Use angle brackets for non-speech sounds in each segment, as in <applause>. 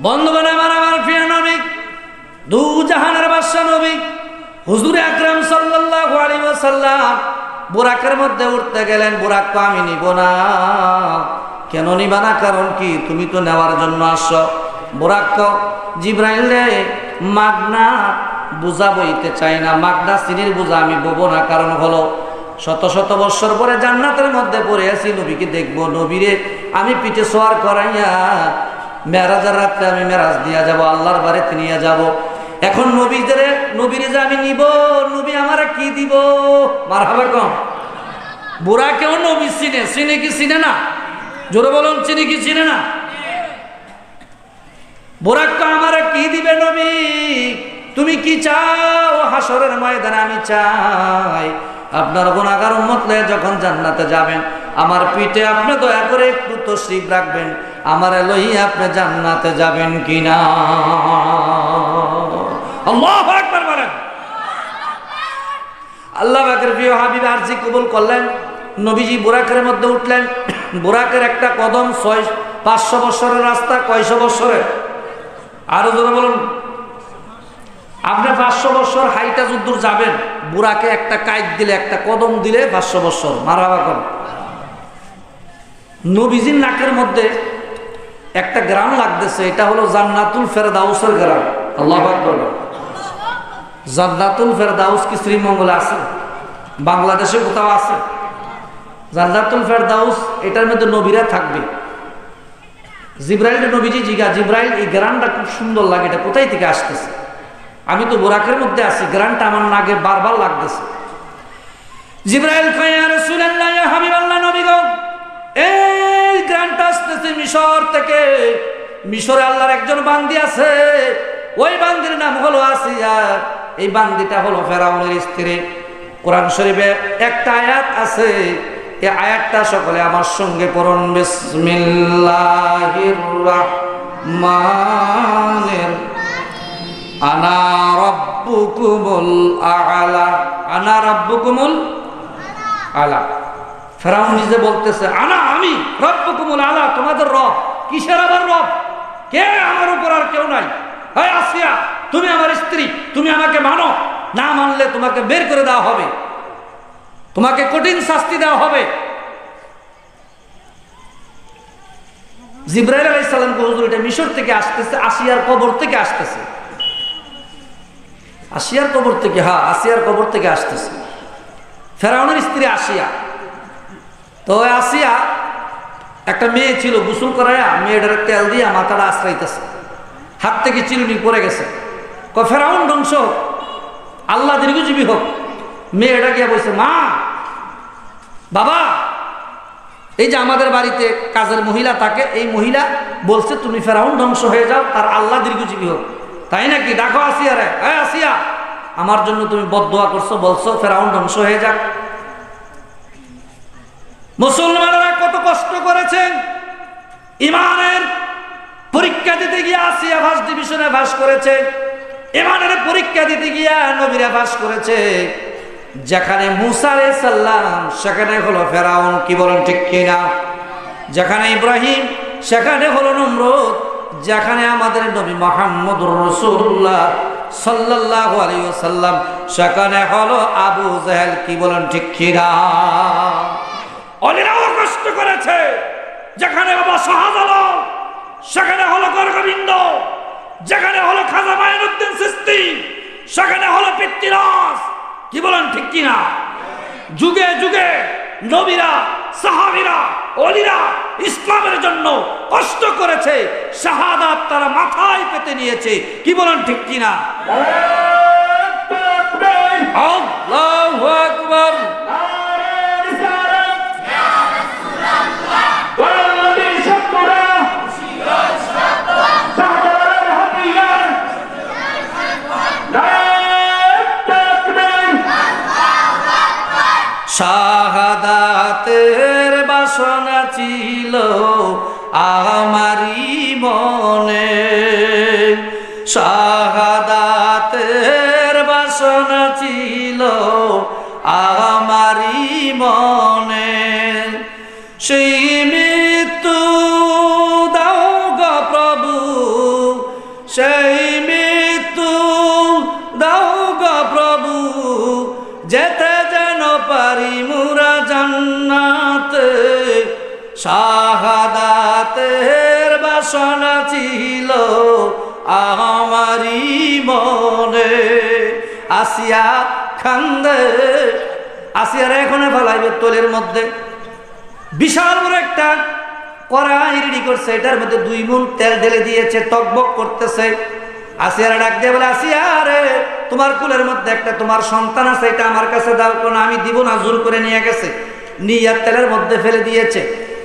বন্ধুগণ, আমার আমার আকরাম ওয়াসাল্লাম বুরাকের মধ্যে উঠতে গেলেন আমি নিব না। কেন নিবা না? কারণ কি? তুমি তো নেওয়ার জন্য বুরাক তো মাগনা বইতে চাই না। মাগনা সিনির বুঝা আমি ববো না। কারণ হলো, শত শত বৎসর পরে জান্নাতের মধ্যে পড়ে আছি, নবীকে দেখব। নবীরে আমি পিঠে সোয়ার করাইয়া মেরাজের রাত্রে আমি মেরাজ দিয়া যাব, আল্লাহর বাড়িতে নিয়ে যাব। এখন নবীদের, নবীরে যে আমি নিব, নবী আমারে কি দিব? মার হবে কম। বুড়া কেউ নবী চিনে চিনে কি চিনে না? জোরে বলুন, চিনি কি চিনে না? বোরাক তো আমারে কি দিবে নবী? তুমি কি চাও? হাসরের ময়দানে আমি চাই। আপনার গুণাগার উম্মত লয়ে যখন জান্নাতে যাবেন, আমার পিঠে আপনি দয়া করে একটু তশরিফ রাখবেন, আমার লইয়া আপনি জান্নাতে যাবেন কিনা? আল্লাহু বলেন। আল্লাহ বাকের প্রিয় হাবিব আরজি কবুল করলেন, নবীজি বোরাকের মধ্যে উঠলেন, বোরাকের একটা কদম ছয়, পাঁচশো বছরের রাস্তা কয়শো বছরের? আরও ধরে বলুন। আপনি পাঁচশো বছর হাইটা যুদ্ধ যাবেন, বুড়াকে একটা কাইট দিলে, একটা কদম দিলে পাঁচশো বছর। মারাবা কর নবীজির নাকের মধ্যে একটা গ্রাম লাগতেছে, এটা হলো জান্নাতুল ফেরদাউসের গ্রাম। আল্লাহ জান্নাতুল ফেরদাউস কি শ্রীমঙ্গলে আছে? বাংলাদেশে কোথাও আছে? জান্নাতুল ফেরদাউস, এটার মধ্যে নবীরা থাকবে। জিব্রাইল নবীজি জিগা জিব্রাইল, এই গ্রামটা খুব সুন্দর লাগে, এটা কোথায় থেকে আসতেছে? আমি তো বোরাকের মধ্যে আছি গ্রানটা আমার নাগে বারবার লাগতেছে। জিব্রাইল কয়া রাসূলুল্লাহ, ইয়া হাবিবাল্লাহ, নবী গো, এই গ্রানটা আসতেছে মিশর থেকে। মিশরে আল্লাহর একজন বান্দি আছে, ওই বান্দির নাম হলো আসিয়া। এই বান্দিটা হলো ফেরাউনের স্ত্রী। কোরআন শরীফে একটা আয়াত আছে, এই আয়াতটা সকলে আমার সঙ্গে পড়ুন। বিসমিল্লাহির রহমানির আনা রব্বুকুমুল আলা। আনা রব্বুকুমুল আলা। ফেরাউন নিজে বলতেছে, আনা আমি, রব্বুকুমুল আলা, তোমাদের রব। কিসের আবার রব? কে আমার উপর আর কেউ নাই? হয় আসিয়া, তুমি আমার স্ত্রী, তুমি আমাকে মানো। না মানলে তোমাকে বের করে দেওয়া হবে। তোমাকে কঠিন শাস্তি দেওয়া হবে। জিব্রাইল আলাইসাল্লামকে হুজুর এটা মিশর থেকে আসতেছে, আসিয়ার কবর থেকে আসতেছে। আসিয়ার কবর থেকে হ্যাঁ আসিয়ার কবর থেকে আসতেছে। ফেরাউনের স্ত্রী আসিয়া, তো ওই আসিয়া একটা মেয়ে ছিল, গোসল করাইয়া মেয়েটার তেল দিয়া মাথাটা আশ্রাইতেছে। হাত থেকে চিরুনি পড়ে গেছে। ক ফেরাউন ধ্বংস হোক আল্লাহ দীর্ঘজীবী হোক। মেয়েটা গিয়া বলছে, মা, বাবা, এই যে আমাদের বাড়িতে কাজের মহিলা থাকে, এই মহিলা বলছে তুমি ফেরাউন ধ্বংস হয়ে যাও, তার আল্লাহ দীর্ঘজীবী হোক। তাই নাকি? দেখো আসিয়া রে। হ্যাঁ আসিয়া। আমার জন্য তুমি বদোয়া করছ, বলছো, ফেরাউন ধ্বংস হয়ে যাক। মুসলমানেরা কত কষ্ট করেছেন। ইমানের পরীক্ষা দিতে গিয়ে আসিয়া ভাস ডিভিশনে ভাস করেছে। ইমানের পরীক্ষা দিতে গিয়া নবীরা ভাস করেছে। যেখানে মুসারে সাল্লাম সেখানে হলো ফেরাউন, কি বলেন ঠিক কিনা? যেখানে ইব্রাহিম, সেখানে হলো নমরুদ। যেখানে আমাদের নবী মোহাম্মদ রসুল্লাহ সাল্লাহ আলী সাল্লাম সেখানে হলো আবু জাহেল, কি বলেন ঠিক অলিরাও কষ্ট করেছে। যেখানে বাবা শাহজালাল, সেখানে হলো গর্গবিন্দ, যেখানে হলো খাজা মাইনুদ্দিন সিস্তি, সেখানে হলো পিতৃরাজ, কি বলেন ঠিক কিনা? যুগে যুগে নবীরা, সাহাবিরা, অলিরা ইসলামের জন্য কষ্ট করেছে শাহাদাত তারা মাথায় পেতে নিয়েছে। কি বলেন ঠিক কিনা? শাহাদাতের বাসনা ছিল আমারি মনে। শাহাদাতের বাসনা ছিল আমারি মনে। সেই বাসনা ছিল আমারি মনে। আসিয়া খান্দে, আসিয়ার এখানে ফেলাইবে তোলের মধ্যে। বিশাল বড় একটা কড়াই রেডি করছে, এটার মধ্যে দুই মুন তেল ঢেলে দিয়েছে, টকবক করতেছে। আসিয়ার ডাক দিয়ে বলে আসিয়া রে তোমার কুলের মধ্যে একটা তোমার সন্তান আছে, এটা আমার কাছে দাও, কোন আমি দিব না? জোর করে নিয়ে গেছে। নিয়ে তেলের মধ্যে ফেলে দিয়েছে।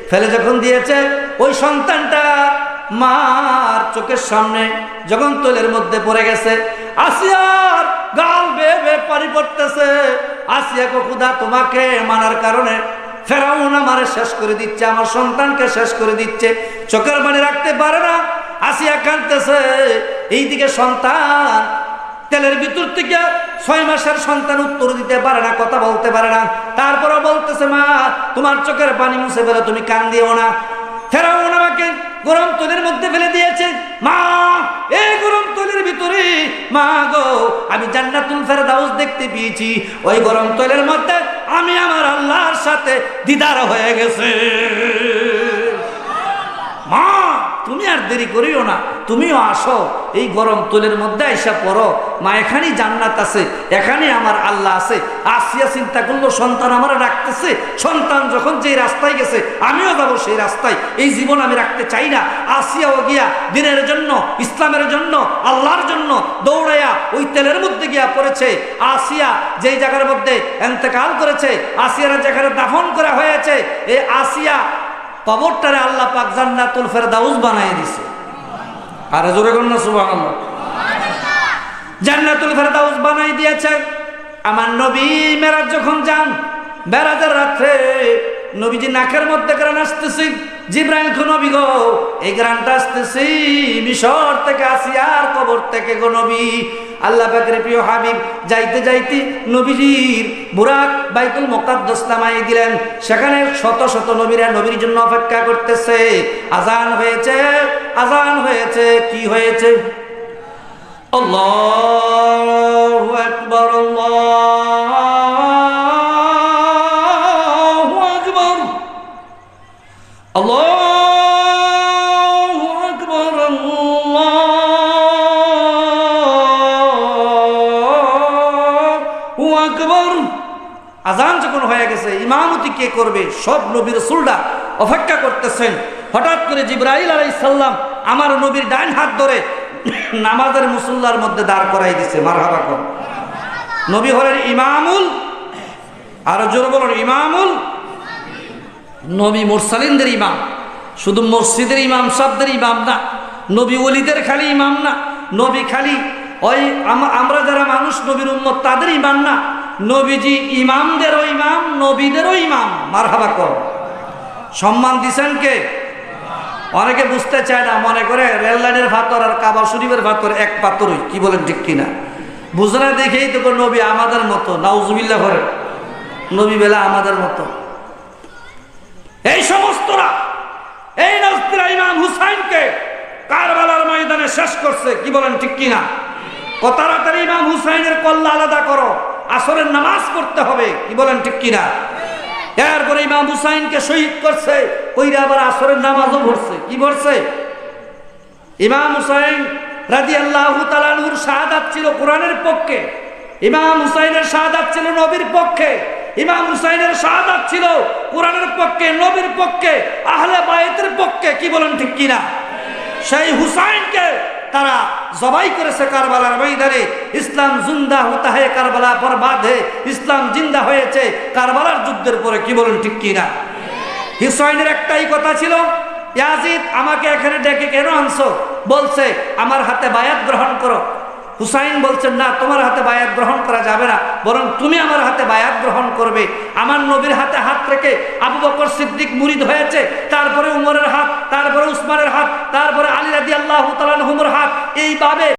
ফেলে যখন দিয়েছে, ওই সন্তানটা মার চোখের সামনে যখন তৈলের মধ্যে পড়ে গেছে, আসিয়ার গাল বেয়ে বেয়ে পানি পড়তেছে। আসিয়া খুদা, তোমাকে মানার কারণে ফেরাউন আমারে শেষ করে দিচ্ছে, আমার সন্তানকে শেষ করে দিচ্ছে। চোখের পানি রাখতে পারে না, আসিয়া কাঁদতেছে। এইদিকে সন্তান, তেলের ভিতর থেকে ছয় মাসের সন্তান উত্তর দিতে পারে না, কথা বলতে পারে না। তারপরে বলতেছে, মা, তোমার চোখের পানি মুছে ফেলে, তুমি কান দিও না। ফেরাউন আমাকে গরম তোলের মধ্যে ফেলে দিয়েছে। মা, এই গরম তলের ভিতরে, মা গো, আমি জান্নাতুল ফেরদাউস দেখতে পেয়েছি। ওই গরম তলের মধ্যে আমি আমার আল্লাহর সাথে দিদার হয়ে গেছে। দেরি করিও না। তুমিও আসো, এই গরম তোলের মধ্যে আইসা পড়ো। মা, এখানেই জান্নাত আছে এখানে আমার আল্লাহ আছে। আসিয়া চিন্তা করল, সন্তান আমার রাখতেছে সন্তান যখন যে রাস্তায় গেছে, আমিও যাব সেই রাস্তায়। এই জীবন আমি রাখতে চাই না। আসিয়াও গিয়া দিনের জন্য, ইসলামের জন্য, আল্লাহর জন্য দৌড়াইয়া ওই তেলের মধ্যে গিয়া পড়েছে। আসিয়া যেই জায়গার মধ্যে এন্তেকাল করেছে, আসিয়ার যেখানে দাফন করা হয়েছে এই আসিয়া কবরটারে আল্লাহ পাক জান্নাতুল ফেরদাউস বানায় দিছে। আরে জোরে কন্যা সুবহানাল্লাহ। জান্নাতুল ফেরদাউস বানাই দিয়েছে। আমার নবী মেরাজ যখন যান বেড়াদের রাত্রে নবীজি নাকের মধ্যে গ্রান আসতেছি, জিব্রাইল খো নবী গো, এই গ্রানটা আসতেছি মিশর থেকে আসিয়ার কবর থেকে গো নবী। আল্লাহ পাকের প্রিয় হাবিব যাইতে যাইতে নবীজির বুরাক বাইতুল মোকাদ্দাস নামাই দিলেন। সেখানে শত শত নবীরা নবীর জন্য অপেক্ষা করতেছে। আজান হয়েছে আজান হয়েছে, কি হয়েছে? আল্লাহু আকবার আল্লাহু আকবার। আল্লাহু গেছে, ইমামতি কে করবে? সব নবীর সুলডা অপেক্ষা করতেছেন। হঠাৎ করে জিব্রাইল আলাইহিস সালাম আমার নবীর ডাইন হাত ধরে <coughs> নামাজের মুসল্লার মধ্যে দাঁড় করাই দিছে, মারহাবা কর। নবী হলেন ইমামুল, আরও জোর বলুন, ইমামুল। নবী মুরসালিনদের ইমাম। শুধু মসজিদের ইমাম শব্দের ইমাম না, নবী ওলিদের খালি ইমাম না, নবী খালি ওই আমরা যারা মানুষ, নবীর উম্মত, তাদের ইমাম না। নবীজি ইমামদেরও ইমাম, নবীদেরও ইমাম। মারহাবা কর সম্মান দিছেন কে? অনেকে বুঝতে চায় না, মনে করে রেল লাইনের ভাতর আর কাবা শরীফের ভাতর এক পাতরই। কি বলেন ঠিক কিনা? বুঝে না, দেখেই তো নবী আমাদের মতো। নাউজুবিল্লা করে। নবী বেলা আমাদের মতো। এই সমস্তরা, এই নাস্তিরা ইমাম হুসাইনকে কারবালার ময়দানে শেষ করছে। কি বলেন ঠিক কিনা? ও তাড়াতাড়ি ইমাম হুসাইনের কল্লা আলাদা করো। আসরের নামাজ পড়তে হবে। কি বলেন ঠিক কিনা? এরপরে ইমাম হুসাইনকে শহীদ করছে, কইরা আবার আসরের নামাজও ভরছে কি ভরছে ইমাম হুসাইন রাজি আল্লাহ তালানুর ছিল কোরআনের পক্ষে। ইমাম হুসাইনের শাহাদাত ছিল নবীর পক্ষে। ইমাম হুসাইনের শাহাদাত ছিল কোরআনের পক্ষে, নবীর পক্ষে, আহলে বায়েতের পক্ষে। কি বলেন ঠিক কিনা? সেই হুসাইনকে তারা জবাই করেছে কারবালার ময়দানে। ইসলাম জিন্দা হতা হে কারবালা পর বাঁধে ইসলাম জিন্দা হয়েছে কারবালার যুদ্ধের পরে, কি বলুন ঠিক কিনা হিসাইনের একটাই কথা ছিল, ইয়াজিদ, আমাকে এখানে ডেকে কেন আনছো? বলছে, আমার হাতে বায়াত গ্রহণ করো। হুসাইন বলছেন, না, তোমার হাতে বায়াত গ্রহণ করা যাবে না, বরং তুমি আমার হাতে বায়াত গ্রহণ করবে। আমার নবীর হাতে হাত রেখে আবু বকর সিদ্দিক মুরিদ হয়েছে, তারপরে উমরের হাত, তারপরে উসমানের হাত, তারপরে আলী রাদি আল্লাহ তালানহুমর হাত, এইভাবে